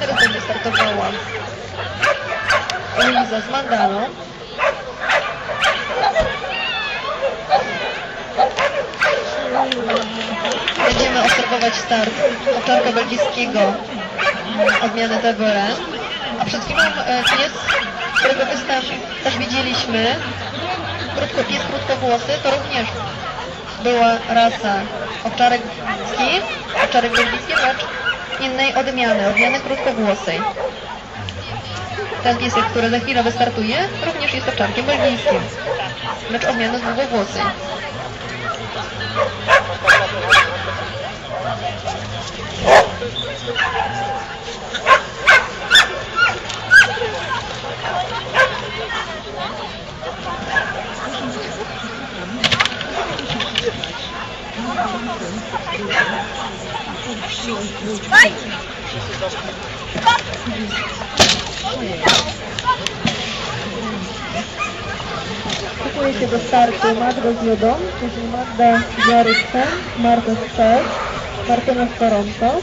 Teraz będzie startowała Luiza z Mandaną. Będziemy obserwować start owczarka belgijskiego odmiany TBR. A przed chwilą e, pies, którego wystaw też widzieliśmy, krótko, pies krótkowłosy, to również była rasa owczarek belgijski, owczarek belgijski, lecz innej odmiany, odmiany krótkowłosej. Ten piesek, który za chwilę wystartuje, również jest owczarkiem belgijskim, lecz odmiany długowłosej. Szykuje się do startu. Magda z Jodą, czyli Magda z Jaryczem, Marta z Czech, Martyna z Toronto,